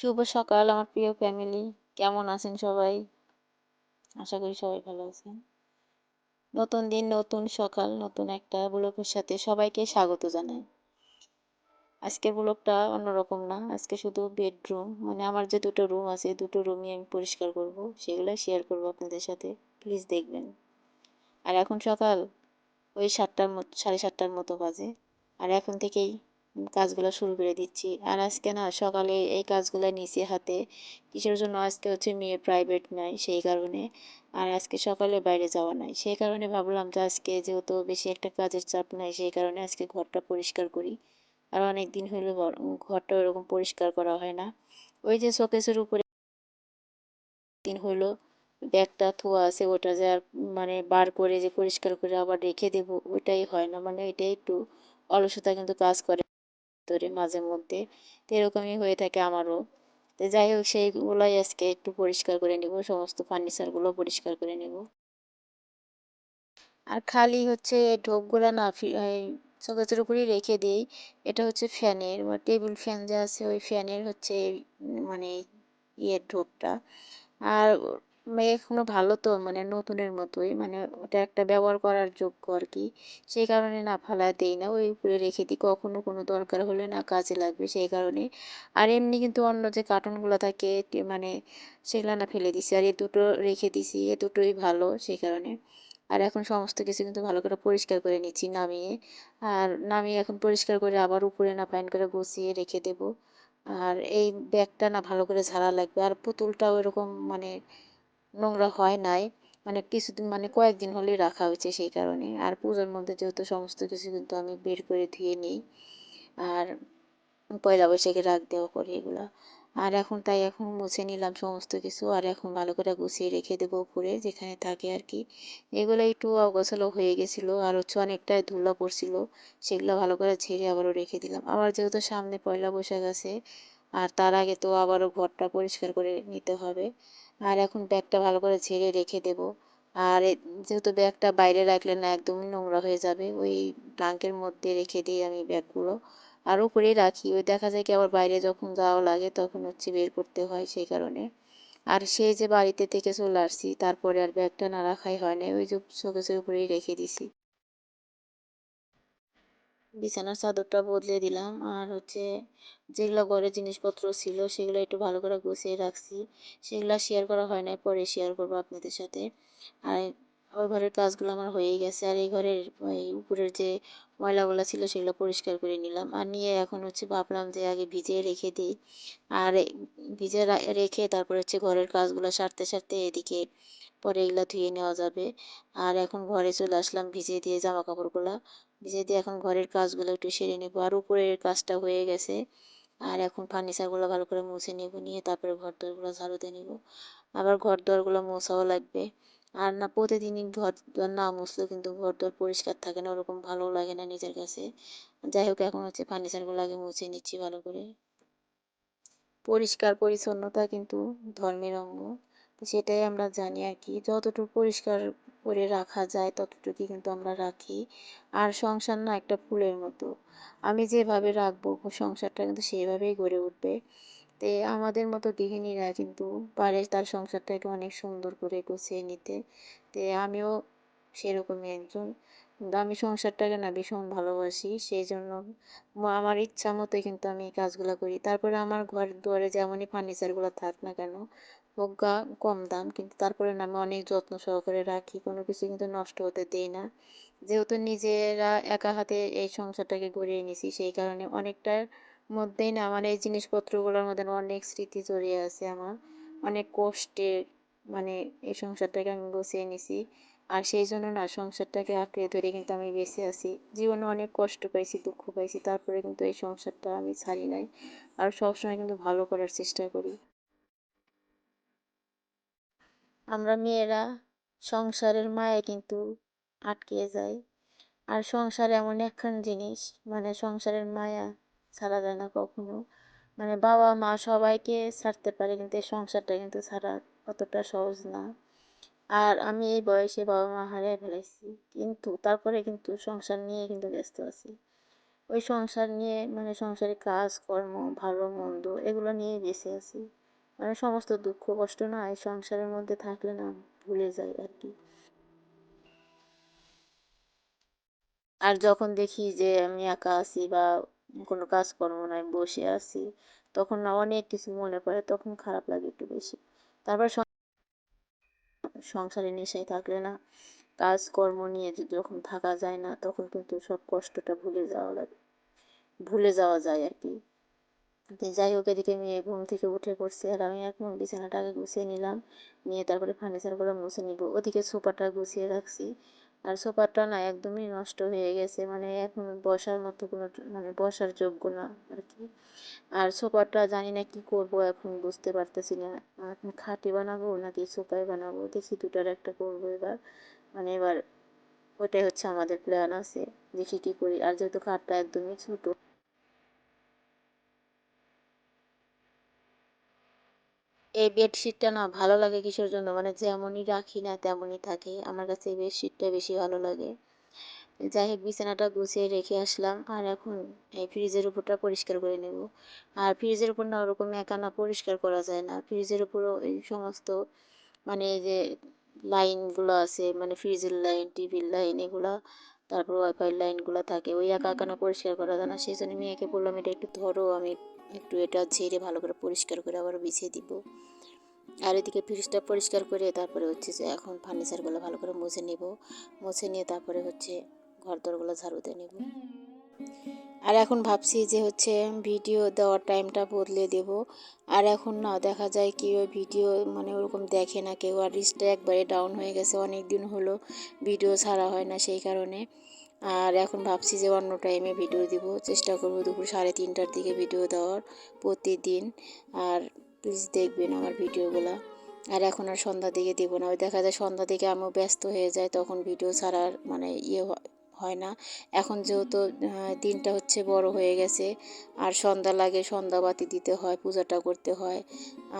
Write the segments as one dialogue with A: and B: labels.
A: শুভ সকাল, আমার প্রিয় ফ্যামিলি কেমন আছেন সবাই? আশা করি সবাই ভালো আছেন। নতুন দিন, নতুন সকাল, নতুন একটা ব্লগের সাথে সবাইকে স্বাগত জানাই। আজকের ব্লগটা অন্যরকম না, আজকে শুধু বেডরুম মানে আমার যে দুটো রুম আছে দুটো রুমই আমি পরিষ্কার করব। সেগুলো শেয়ার করব আপনাদের সাথে প্লিজ দেখবেন। আর এখন সকাল, ওই সাতটার মতো, সাড়ে সাতটার মতো বাজে। আর এখন থেকেই কাজগুলো শুরু করে দিচ্ছি। আর আজকে না সকালে এই কাজগুলো নিচে হাতে। কিসের জন্য? আজকে হচ্ছে মেয়ে প্রাইভেট নাই সেই কারণে। আর আজকে সকালে বাইরে যাওয়া নাই। সেই কারণে ভাবলাম যে আজকে যেহেতু বেশি একটা কাজের চাপ নাই, সেই কারণে আজকে ঘরটা পরিষ্কার করি। আর অনেক দিন হলো ঘরটা ওরকম পরিষ্কার করা হয় না। ওই যে শোকেসের উপরে দিন হলো ব্যাগটা থোয়া আছে ওটা যে আর মানে বার করে যে পরিষ্কার করে আবার রেখে দেবো, ওইটাই হয় না। মানে এটাই একটু অলসতা কিন্তু কাজ করে। ভিতরে মাঝে মধ্যে। তো এরকমই হয়ে থাকে আমারও। তো যাই হোক, সেইগুলোই আজকে একটু পরিষ্কার করে নেব, সমস্ত ফার্নিচারগুলো পরিষ্কার করে নেব। আর খালি হচ্ছে ঢোকগুলো না শোকেসের উপরেই রেখে দিই। এটা হচ্ছে ফ্যানের, বা টেবিল ফ্যান যে আছে, ওই ফ্যানের হচ্ছে মানে ইয়ের ঢোকটা। আর এখনও ভালো তো মানে নতুনের মতোই মানে ওটা একটা ব্যবহার করার যোগ্য আর কি সেই কারণে না ফালা দেই না, ওই উপরে রেখে দিই, কখনো কোনো দরকার হলে না কাজে লাগবে সেই কারণে। আর এমনি কিন্তু অন্য যে কার্টুনগুলো থাকে মানে সেগুলো না ফেলে দিছি, আর এ দুটো রেখে দিছি, এ দুটোই ভালো সেই কারণে। আর এখন সমস্ত কিছু কিন্তু ভালো করে পরিষ্কার করে নিচ্ছি নামিয়ে। আর নামিয়ে এখন পরিষ্কার করে আবার উপরে না ফাইন করে গুছিয়ে রেখে দেবো। আর এই ব্যাগটা না ভালো করে ঝাড়া লাগবে, আর পুতুলটাও এরকম মানে নোংরা হয় নাই। মানে কিছুদিন মানে কয়েকদিন হলেই রাখা হয়েছে সেই কারণে। আর পুজোর মধ্যে যেহেতু সমস্ত কিছু কিন্তু আমি বের করে ধুয়ে নিই। আর পয়লা বৈশাখে রাখ দেওয়া করি এগুলো। আর এখন তাই এখন মুছে নিলাম সমস্ত কিছু। আর এখন ভালো করে গুছিয়ে রেখে দেবো উপরে, যেখানে থাকে আর কি। এগুলো একটু অগোছালো হয়ে গেছিল। আর হচ্ছে অনেকটাই ধুলা পড়ছিল। সেগুলো ভালো করে ঝেড়ে আবারও রেখে দিলাম। আবার যেহেতু সামনে পয়লা বৈশাখ আছে, আর তার আগে তো আবারও ঘরটা পরিষ্কার করে নিতে হবে। আর এখন ব্যাগটা ভালো করে ঝেড়ে রেখে দেবো। আর যেহেতু ব্যাগটা বাইরে রাখলে না একদমই নোংরা হয়ে যাবে, ওই ট্রাঙ্কের মধ্যে রেখে দিই আমি ব্যাগগুলো। আর উপরেই রাখি, ওই দেখা যায় কি আবার বাইরে যখন যাওয়া লাগে তখন হচ্ছে বের করতে হয় সেই কারণে। আর সেই যে বাড়িতে থেকে চলে আসছি, তারপরে আর ব্যাগটা না রাখাই হয় না ওই যে শোকেসের উপরেই রেখে দিছি। বিছানার চাদরটা বদলে দিলাম। আর হচ্ছে যেগুলো ঘরে জিনিসপত্র ছিল, সেগুলো একটু ভালো করে গুছিয়ে রাখছি। সেগুলো শেয়ার করা হয় নাই, পরে শেয়ার করব আপনাদের সাথে। আর ওই ঘরের কাজগুলো আমার হয়ে গেছে। আর এই ঘরের ওই উপরের যে ময়লাগুলো ছিল, সেগুলো পরিষ্কার করে নিলাম। আর নিয়ে এখন হচ্ছে ভাবলাম যে আগে ভিজিয়ে রেখে দিই। আর ভিজে রেখে তারপর হচ্ছে ঘরের কাজগুলো সারতে সারতে এদিকে পরে এগুলো ধুয়ে নেওয়া যাবে। আর এখন ঘরে চলে আসলাম ভিজিয়ে দিয়ে জামা কাপড়গুলো দিয়ে এখন ঘরের কাজগুলো একটু সেরে নেব। আর উপরের কাজটা হয়ে গেছে। আর এখন ফার্নিচারগুলো ভালো করে মুছে নেব, নিয়ে তারপরে ঘর দোরগুলো ঝাড়ুতে নেব। আবার ঘর দোরগুলো মোছাও লাগবে। আর না, প্রতিদিনই ঘর দোর না মুছলেও কিন্তু ঘর দোর পরিষ্কার থাকে না, ওরকম ভালো লাগে না নিজের কাছে। যাই হোক, এখন হচ্ছে ফার্নিচারগুলো আগে মুছে নিচ্ছি ভালো করে। পরিষ্কার, পরিচ্ছন্নতা কিন্তু ধর্মের অঙ্গ। সেটাই আমরা জানি আর কি। যতটুকু পরিষ্কার করে রাখা যায়, ততটুকুই কিন্তু আমরা রাখি। আর সংসার না একটা ফুলের মতো। আমি যেভাবে রাখব সংসারটা কিন্তু সেইভাবেই গড়ে উঠবে। তে আমাদের মতো গৃহিণীরা কিন্তু পারে তার সংসারটাকে অনেক সুন্দর করে গুছিয়ে নিতে। তে আমিও সেরকমই একজন। কিন্তু আমি সংসারটাকে না ভীষণ ভালোবাসি। সেই জন্য আমার ইচ্ছা মতোই কিন্তু আমি এই কাজগুলো করি। তারপরে আমার ঘর, দুয়ারে যেমনই ফার্নিচারগুলো থাক না কেন হোক গা কম দাম, কিন্তু তারপরে আমি অনেক যত্ন সহকারে রাখি, কোনো কিছু কিন্তু নষ্ট হতে দিই না। যেহেতু নিজেরা একা হাতে এই সংসারটাকে গড়িয়ে নিয়েছি, সেই কারণে অনেকটার মধ্যেই না আমার এই জিনিসপত্রগুলোর মধ্যে অনেক স্মৃতি জড়িয়ে আছে আমার, অনেক কষ্টে মানে এই সংসারটাকে আমি গুছিয়ে নিছি আর সেই জন্য না সংসারটাকে আঁকড়ে ধরে কিন্তু আমি বেঁচে আছি। জীবনে অনেক কষ্ট পাইছি, দুঃখ পাইছি, তারপরে কিন্তু এই সংসারটা আমি ছাড়ি নাই। আর সবসময় কিন্তু ভালো করার চেষ্টা করি। আমরা মেয়েরা সংসারের মায়া কিন্তু আটকে যায়। আর সংসার এমন একখান জিনিস মানে সংসারের মায়া ছাড়া যায় না কখনো। মানে বাবা মা সবাইকে ছাড়তে পারে, কিন্তু এই সংসারটা কিন্তু ছাড়া অতটা সহজ না। আর আমি এই বয়সে বাবা মা হারিয়ে ফেলেছি, কিন্তু তারপরে কিন্তু সংসার নিয়ে কিন্তু ব্যস্ত আছি। ওই সংসার নিয়ে মানে সংসারে কাজ কর্ম ভালো মন্দ, এগুলো নিয়ে বেঁচে আছি। মানে সমস্ত দুঃখ, কষ্ট না এই সংসারের মধ্যে থাকলে না ভুলে যাই আর কি। আর যখন দেখি যে আমি একা আছি বা কোনো কাজকর্ম নাই, বসে আছি, তখন না অনেক কিছু মনে পড়ে, তখন খারাপ লাগে একটু বেশি। তারপর সংসারে নেশায় থাকলে না কাজকর্ম নিয়ে যখন থাকা যায় না, তখন কিন্তু সব কষ্টটা ভুলে যাওয়া লাগে, ভুলে যাওয়া যায় আর কি। যাই হোক এদিকে মেয়ে ঘুম থেকে উঠে পড়ছে আর আমি এখন বিছানাটাকে গুছিয়ে নিলাম। নিয়ে তারপরে ফার্নিচারগুলো মুছে নিব। ওদিকে সোফাটা গুছিয়ে রাখছি। আর সোফাটা না একদমই নষ্ট হয়ে গেছে। মানে এখন বসার মতো কোনো মানে বসার যোগ্য না আর কি। আর সোফাটা জানি না কি করব এখন বুঝতে পারতেছি না। এখন খাটে বানাবো নাকি সোফায় বানাবো? দেখি দুটার একটা করব এবার। মানে এবার ওটাই হচ্ছে আমাদের প্ল্যান আছে। দেখি কী করি। আর যেহেতু খাটটা একদমই ছোটো এই বেডশিটটা না ভালো লাগে কিসের জন্য? মানে যেমনই রাখি না তেমনই থাকে। আমার কাছে এই বেডশিটটা বেশি ভালো লাগে। যাই হোক, বিছানাটা গুছিয়ে রেখে আসলাম। আর এখন এই ফ্রিজের উপরটা পরিষ্কার করে নেব। আর ফ্রিজের উপর না ওরকম একা না পরিষ্কার করা যায় না। ফ্রিজের উপরও এই সমস্ত মানে এই যে লাইনগুলো আছে মানে ফ্রিজের লাইন টিভির লাইন এগুলো, তারপর ওয়াইফাই লাইনগুলো থাকে, ওই একা একা না পরিষ্কার করা যায় না। সেই জন্য মেয়েকে বললাম, এটা একটু ধরো, আমি একটু এটা ঝেড়ে ভালো করে পরিষ্কার করে আবার বিছিয়ে দিব। আর এদিকে ফ্রিজটা পরিষ্কার করে তারপরে হচ্ছে যে এখন ফার্নিচারগুলো ভালো করে মুছে নেব। মুছে নিয়ে তারপরে হচ্ছে ঘর দরগুলো ঝাড়ু দিয়ে নেব। আর এখন ভাবছি যে হচ্ছে ভিডিও দেওয়ার টাইমটা বদলে দেব। আর এখন না দেখা যায় কি ওই ভিডিও মানে ওরকম দেখে না কেউ। আর রিচটা একবারে ডাউন হয়ে গেছে অনেক দিন হলো ভিডিও ছাড়া হয় না সেই কারণে। আর এখন ভাবছি যে অন্য টাইমে ভিডিও দিব। চেষ্টা করব দুপুর সাড়ে তিনটার দিকে ভিডিও দেওয়ার প্রতিদিন। আর প্লিজ দেখবেন আমার ভিডিওগুলো আর এখন আর সন্ধ্যার দিকে দেবো না। ওই দেখা যায় সন্ধ্যা দিকে আমিও ব্যস্ত হয়ে যায় তখন ভিডিও ছাড়ার মানে ইয়ে হয় না। এখন যেহেতু দিনটা হচ্ছে বড় হয়ে গেছে আর সন্ধ্যা লাগে সন্ধ্যাবাতি দিতে হয় পূজাটা করতে হয়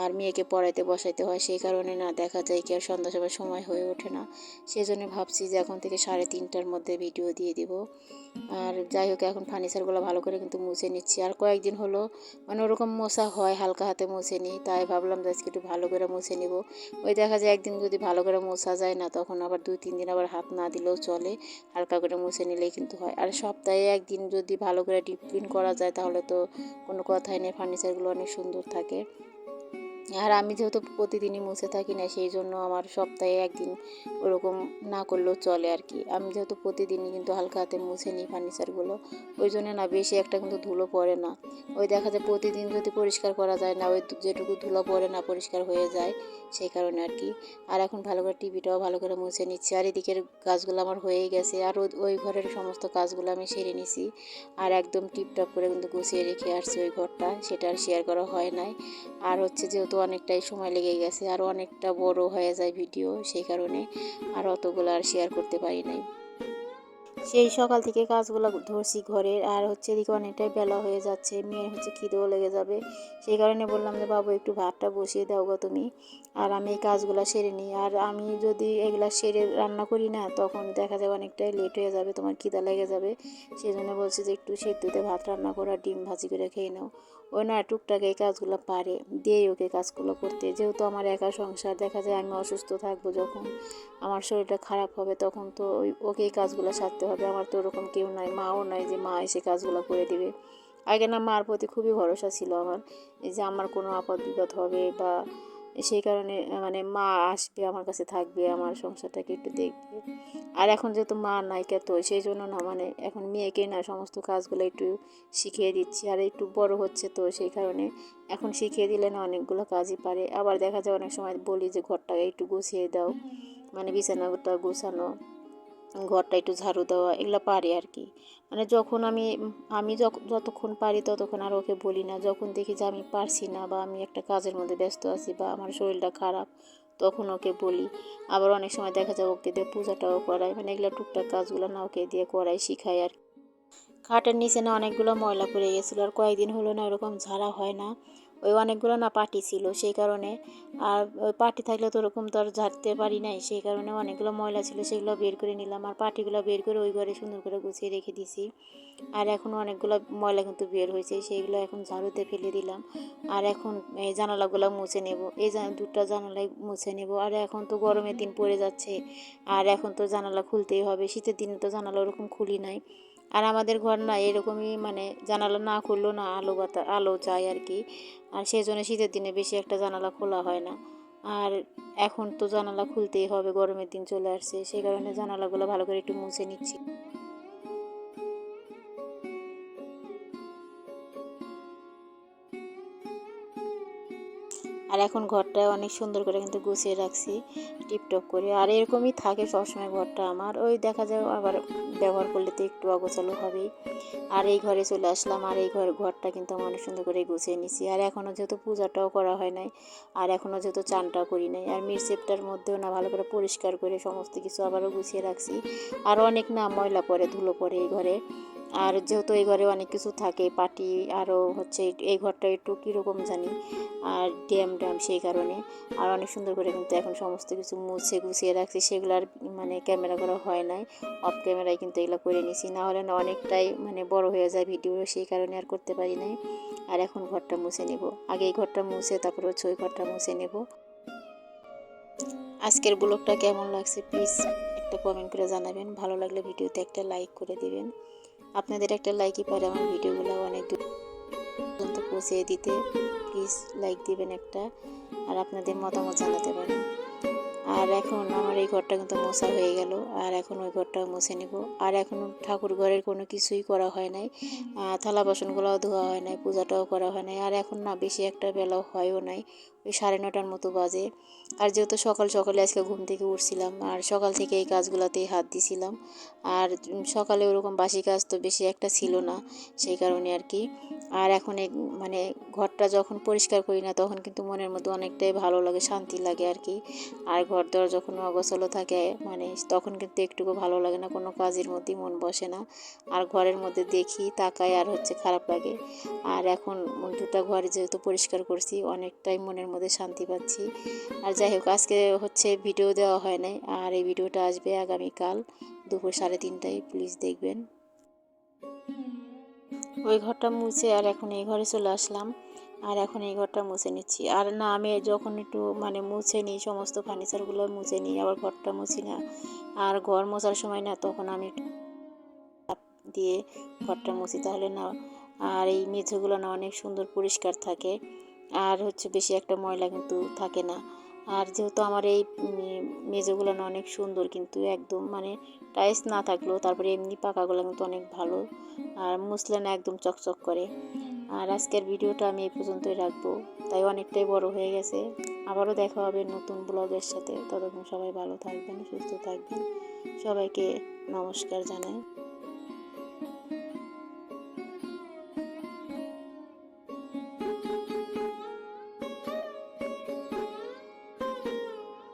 A: আর মেয়েকে পড়াইতে বসাইতে হয় সেই কারণে না দেখা যায় কি আর সন্ধ্যা সবার সময় হয়ে ওঠে না। সেই জন্য ভাবছি যে এখন থেকে সাড়ে তিনটার মধ্যে ভিডিও দিয়ে দিব। আর যাই হোক এখন ফার্নিচারগুলো ভালো করে কিন্তু মুছে নিচ্ছি। আর কয়েকদিন হলো মানে ওরকম মোছা হয় হালকা হাতে মুছে নিই তাই ভাবলাম যে আজকে একটু ভালো করে মুছে নিব। ওই দেখা যায় একদিন যদি ভালো করে মোছা যায় না তখন আবার দুই তিন দিন আবার হাত না দিলেও চলে হালকা করে মুছে নিলেই কিন্তু হয়। আর সপ্তাহে একদিন যদি ভালো করে ডিপ ক্লিন করা যায়, তাহলে তো কোনো কথাই নেই, ফার্নিচারগুলো অনেক সুন্দর থাকে। আর আমি যেহেতু প্রতিদিনই মুছে থাকি না, সেই জন্য আমার সপ্তাহে একদিন ওরকম না করলেও চলে আর কি। আমি যেহেতু প্রতিদিনই কিন্তু হালকা হাতে মুছে নিই ফার্নিচারগুলো ওই জন্য না বেশি একটা কিন্তু ধুলো পড়ে না। ওই দেখা যায় প্রতিদিন যদি পরিষ্কার করা যায় না, ওই যেটুকু ধুলো পড়ে না পরিষ্কার হয়ে যায়, সেই কারণে আর কি। আর এখন ভালো করে টিভিটাও ভালো করে মুছে নিচ্ছি। আর এদিকের কাজগুলো আমার হয়েই গেছে। আর ওই ঘরের সমস্ত কাজগুলো আমি সেরে নিছি। আর একদম টিপটপ করে কিন্তু গুছিয়ে রেখে আসছি ওই ঘরটা। সেটা আর শেয়ার করা হয় নাই। আর হচ্ছে যেহেতু অনেকটাই সময় লেগে গেছে, আর অনেকটা বড় হয়ে যায় ভিডিও, সেই কারণে আর অতগুলো আর শেয়ার করতে পারি নাই। সেই সকাল থেকে কাজগুলো ধরছি ঘরের আর হচ্ছে এদিকে অনেকটাই বেলা হয়ে যাচ্ছে, মেয়ের হচ্ছে খিদেও লেগে যাবে। সেই কারণে বললাম যে, বাবু, একটু ভাতটা বসিয়ে দাও গো তুমি, আর আমি এই কাজগুলো সেরে নিই। আর আমি যদি এগুলা সেরে রান্না করি না, তখন দেখা যাবে অনেকটাই লেট হয়ে যাবে, তোমার খিদা লেগে যাবে। সেই জন্য বলছি যে, একটু সেদ্ধতে ভাত রান্না করো আর ডিম ভাজি করে খেয়ে নাও। না টুকটাক এই কাজগুলো পারে দিয়ে ওকে কাজগুলো করতে। যেহেতু আমার একা সংসার, দেখা যায় আমি অসুস্থ থাকব যখন আমার শরীরটা খারাপ হবে, তখন তো ওই ওকে এই কাজগুলো সারতে হবে। আমার তো ওরকম কেউ নাই, মাও নাই যে মা এসে কাজগুলো করে দিবে। আগে না মার প্রতি খুবই ভরসা ছিল আমার যে আমার কোনো আপদ বিপদ হবে বা সেই কারণে মানে মা আসবে আমার কাছে থাকবে আমার সংসারটাকে একটু দেখবে। আর এখন যেহেতু মা নায়িকা তো সেই জন্য না মানে এখন মেয়েকে না সমস্ত কাজগুলো একটু শিখিয়ে দিচ্ছি। আর একটু বড় হচ্ছে তো সেই কারণে এখন শিখিয়ে দিলে না অনেকগুলো কাজই পারে। আবার দেখা যায় অনেক সময় বলি যে ঘরটাকে একটু গুছিয়ে দাও। মানে বিছানাটা গোছানো ঘরটা একটু ঝাড়ু দেওয়া, এগুলো পারি আর কি। মানে যখন আমি আমি যতক্ষণ পারি ততক্ষণ আর ওকে বলি না। যখন দেখি যে আমি পারছি না বা আমি একটা কাজের মধ্যে ব্যস্ত আছি বা আমার শরীরটা খারাপ, তখন ওকে বলি। আবার অনেক সময় দেখা যায় ওকে দিয়ে পূজাটাও করাই। মানে এগুলো টুকটাক কাজগুলো না ওকে দিয়ে করাই, শিখাই আর। খাটের নিচে না অনেকগুলো ময়লা পড়ে গেছিল আর কয়েকদিন হলো না ওরকম ঝাড়া হয় না। ওই অনেকগুলো না পাটি ছিল, সেই কারণে আর ওই পাটি থাকলে তো ওরকম তো আর ঝাড়তে পারি নাই, সেই কারণে অনেকগুলো ময়লা ছিল, সেগুলো বের করে নিলাম আর পাটিগুলো বের করে ওই ঘরে সুন্দর করে গুছিয়ে রেখে দিছি আর এখন অনেকগুলো ময়লা কিন্তু বের হয়েছে সেইগুলো এখন ঝাড়ুতে ফেলে দিলাম। আর এখন এই জানালাগুলো মুছে নেব, এই দুটো জানালাই মুছে নেব, আর এখন তো গরমের দিন পড়ে যাচ্ছে, আর এখন তো জানালা খুলতেই হবে, শীতের দিনে তো জানালা ওরকম খুলি নাই। আর আমাদের ঘর না এরকমই মানে জানালা না খুললেও না আলো বাতা, আলো যায় আর কি। আর সেই জন্য শীতের দিনে বেশি একটা জানালা খোলা হয় না। আর এখন তো জানালা খুলতেই হবে, গরমের দিন চলে আসছে সেই কারণে জানালাগুলো ভালো করে একটু মুছে নিচ্ছি। আর এখন ঘরটা অনেক সুন্দর করে কিন্তু গুছিয়ে রাখছি, টিপটপ করে। আর এরকমই থাকে সবসময় ঘরটা আমার। ওই দেখা যায় আবার ব্যবহার করলে তো একটু অগোছালো হবেই। আর এই ঘরে চলে আসলাম, আর এই ঘর ঘরটা কিন্তু আমি অনেক সুন্দর করে গুছিয়ে নিছি। আর এখনও যেহেতু পূজাটাও করা হয় নাই, আর এখনও যেহেতু চানটাও করি নাই, আর মিরসেপটার মধ্যেও না ভালো করে পরিষ্কার করে সমস্ত কিছু আবারও গুছিয়ে রাখছি। আর অনেক না ময়লা পরে ধুলো পরে এই ঘরে। আর যেহেতু এই ঘরে অনেক কিছু থাকে পাটি আরও হচ্ছে এই ঘরটা একটু কীরকম জানি, আর ড্যাম ড্যাম সেই কারণে। আর অনেক সুন্দর করে কিন্তু এখন সমস্ত কিছু মুছে গুছিয়ে রাখছি, সেগুলো আর মানে ক্যামেরা করা হয় নাই। অফ ক্যামেরায় কিন্তু এগুলো করে নিছি না হলে না অনেকটাই মানে বড় হয়ে যায় ভিডিও, সেই কারণে আর করতে পারি নাই। আর এখন ঘরটা মুছে নেব। আগে এই ঘরটা মুছে, তারপর হচ্ছে ওই ঘরটা মুছে নেব। আজকের ব্লগটা কেমন লাগছে প্লিজ একটা কমেন্ট করে জানাবেন। ভালো লাগলে ভিডিওতে একটা লাইক করে দিবেন। আপনাদের একটা লাইকই পারে আমার ভিডিওগুলো অনেক দূর পর্যন্ত পৌঁছে দিতে প্লিজ লাইক দিবেন একটা, আর আপনাদের মতামত জানাতে পারেন। আর এখন আমার এই ঘরটা কিন্তু মোছা হয়ে গেল, আর এখন ওই ঘরটাও মুছে নেব। আর এখন ঠাকুর ঘরের কোনো কিছুই করা হয় নাই থালা বাসনগুলোও ধোয়া হয় নাই, পূজাটাও করা হয় নাই। আর এখন না, বেশি একটা বেলাও হয়ও নাই, ওই সাড়ে নটার মতো বাজে। আর যেহেতু সকাল সকালে আজকে ঘুম থেকে উঠছিলাম, আর সকাল থেকে এই কাজগুলোতেই হাত দিছিলাম, আর সকালে ওরকম বাসি কাজ তো বেশি একটা ছিল না, সেই কারণে আর কি। আর এখন এই মানে ঘরটা যখন পরিষ্কার করি না, তখন কিন্তু মনের মধ্যে অনেকটাই ভালো লাগে, শান্তি লাগে আর কি। আর ঘর দর যখন অগোছালো থাকে মানে তখন কিন্তু একটুকু ভালো লাগে না, কোনো কাজের মধ্যেই মন বসে না। আর ঘরের মধ্যে দেখি তাকাই আর হচ্ছে খারাপ লাগে। আর এখন দুটা ঘর যেহেতু পরিষ্কার করছি, অনেকটাই মনের মধ্যে শান্তি পাচ্ছি। আর যাই হোক, আজকে হচ্ছে ভিডিও দেওয়া হয় নাই, আর এই ভিডিওটা আসবে আগামীকাল দুপুর সাড়ে তিনটায় প্লিজ দেখবেন। ওই ঘরটা মুছে আর এখন এই ঘরে চলে আসলাম। আর এখন এই ঘরটা মুছে নিচ্ছি। আর না আমি যখন একটু মানে মুছে নিই সমস্ত ফার্নিচারগুলো মুছে নিই আবার ঘরটা মুছি না আর ঘর মোছার সময় না তখন আমি একটু দিয়ে ঘরটা মুছি তাহলে না আর এই মেঝেগুলো না অনেক সুন্দর পরিষ্কার থাকে আর হচ্ছে বেশি একটা ময়লা কিন্তু থাকে না। আর যেহেতু আমার এই উম, মেঝেগুলো না অনেক সুন্দর কিন্তু একদম মানে টাইলস না থাকলেও তারপরে এমনি পাকাগুলো কিন্তু অনেক ভালো আর মুসলে না একদম চকচক করে। আর আজকের ভিডিওটা আমি এই পর্যন্তই রাখব। তাই অনেকটাই বড় হয়ে গেছে। আবারও দেখা হবে নতুন ব্লগের সাথে। ততক্ষণ সবাই ভালো থাকবেন, সুস্থ থাকবেন। সবাইকে নমস্কার জানাই।